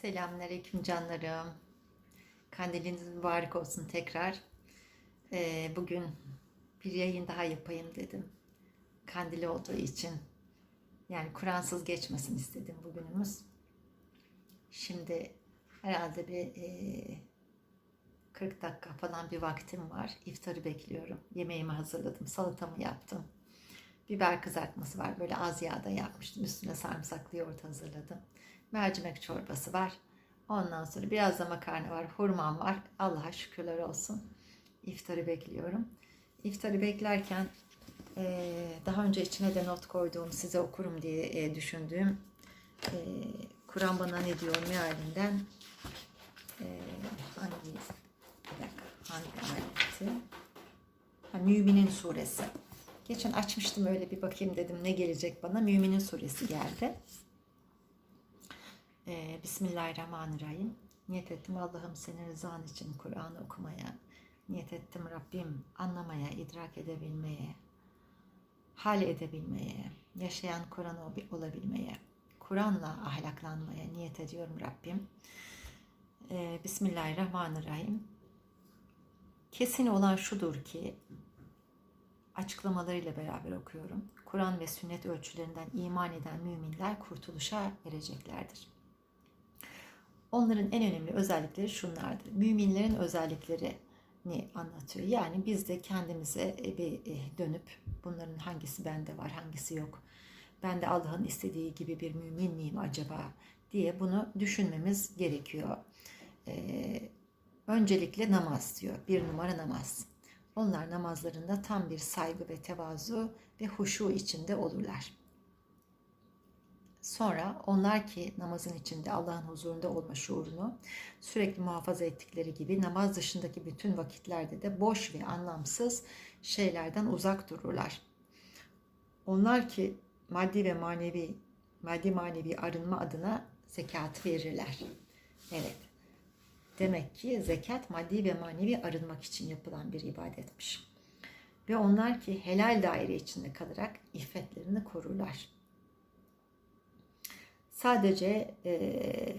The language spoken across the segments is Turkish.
Selamünaleyküm canlarım. Kandiliniz mübarek olsun tekrar. Ee, bugün bir yayın daha yapayım dedim. Kandili olduğu için. Yani Kur'ansız geçmesin istedim bugünümüz. Şimdi herhalde bir e, 40 dakika falan bir vaktim var. İftarı bekliyorum. Yemeğimi hazırladım. Salatamı yaptım. Biber kızartması var. Böyle az yağda yapmıştım. Üstüne sarımsaklı yoğurt hazırladım. Mercimek çorbası var. Ondan sonra biraz da makarna var. Hurmam var. Allah'a şükürler olsun. İftarı bekliyorum. İftarı beklerken eee, daha önce içine de not koyduğum, size okurum diye eee, düşündüğüm eee, Kur'an bana ne diyor mealinden hangi hangi ayeti? Ha, Müminin suresi. Geçen açmıştım öyle bir bakayım dedim ne gelecek bana. Müminin suresi geldi. Ee, Bismillahirrahmanirrahim. Niyet ettim Allah'ım senin rızan için Kur'an okumaya. Niyet ettim Rabbim anlamaya, idrak edebilmeye, hal edebilmeye, yaşayan Kur'an ol- olabilmeye, Kur'an'la ahlaklanmaya niyet ediyorum Rabbim. Ee, Bismillahirrahmanirrahim. Kesin olan şudur ki açıklamalarıyla beraber okuyorum. Kur'an ve sünnet ölçülerinden iman eden müminler kurtuluşa ereceklerdir. Onların en önemli özellikleri şunlardır. Müminlerin özelliklerini anlatıyor. Yani biz de kendimize bir e, dönüp bunların hangisi bende var, hangisi yok. Ben de Allah'ın istediği gibi bir mümin miyim acaba diye bunu düşünmemiz gerekiyor. Ee, öncelikle namaz diyor. Bir numara namaz. Onlar namazlarında tam bir saygı ve tevazu ve huşu içinde olurlar. Sonra onlar ki namazın içinde Allah'ın huzurunda olma şuurunu sürekli muhafaza ettikleri gibi namaz dışındaki bütün vakitlerde de boş ve anlamsız şeylerden uzak dururlar. Onlar ki maddi ve manevi maddi manevi arınma adına zekat verirler. Evet. Demek ki zekat maddi ve manevi arınmak için yapılan bir ibadetmiş. Ve onlar ki helal daire içinde kalarak iffetlerini korurlar. Sadece e,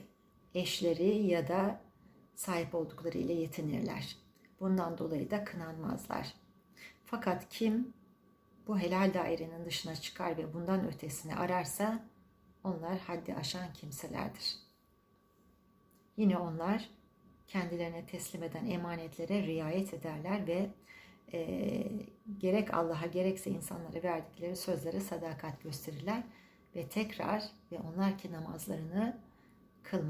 eşleri ya da sahip oldukları ile yetinirler. Bundan dolayı da kınanmazlar. Fakat kim bu helal dairenin dışına çıkar ve bundan ötesini ararsa onlar haddi aşan kimselerdir. Yine onlar kendilerine teslim eden emanetlere riayet ederler ve e, gerek Allah'a gerekse insanlara verdikleri sözlere sadakat gösterirler ve tekrar ve onlar ki namazlarını kılmaz.